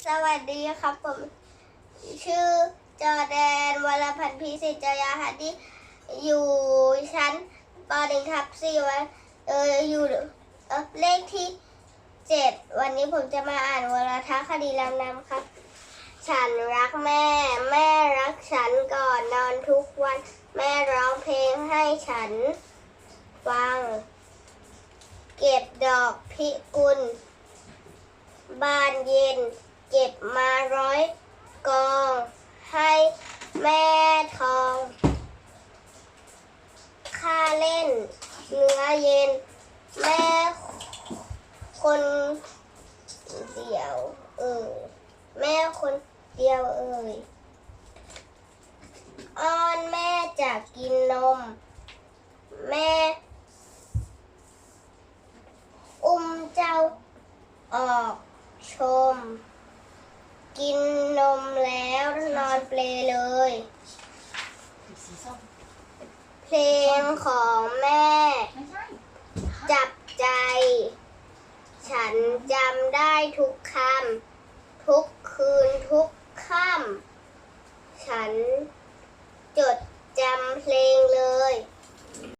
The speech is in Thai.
สวัสดีครับผม ชื่อจอแดนวรพันธ์พิสิทธิ์จยาหัดที่อยู่ชั้นปหนึ่งทับสี่วันเอออยู่เเลขที่เจ็ดวันนี้ผมจะมาอ่านวรทัศคดีรำนำครับ ฉันรักแม่ แม่รักฉันก่อนนอนทุกวัน แม่ร้องเพลงให้ฉันฟัง เก็บดอกพิกุลบานเย็น เก็บมาร้อยกอง ให้แม่ทองค่าเล่นเนื้อเย็น แม่คนเดียว เอ่ยแม่คนเดียวเอ่ยอ้อนแม่จะกินนม เพลงของแม่จับใจ ฉันจำได้ทุกคำทุกคืนทุกค่ำฉันจด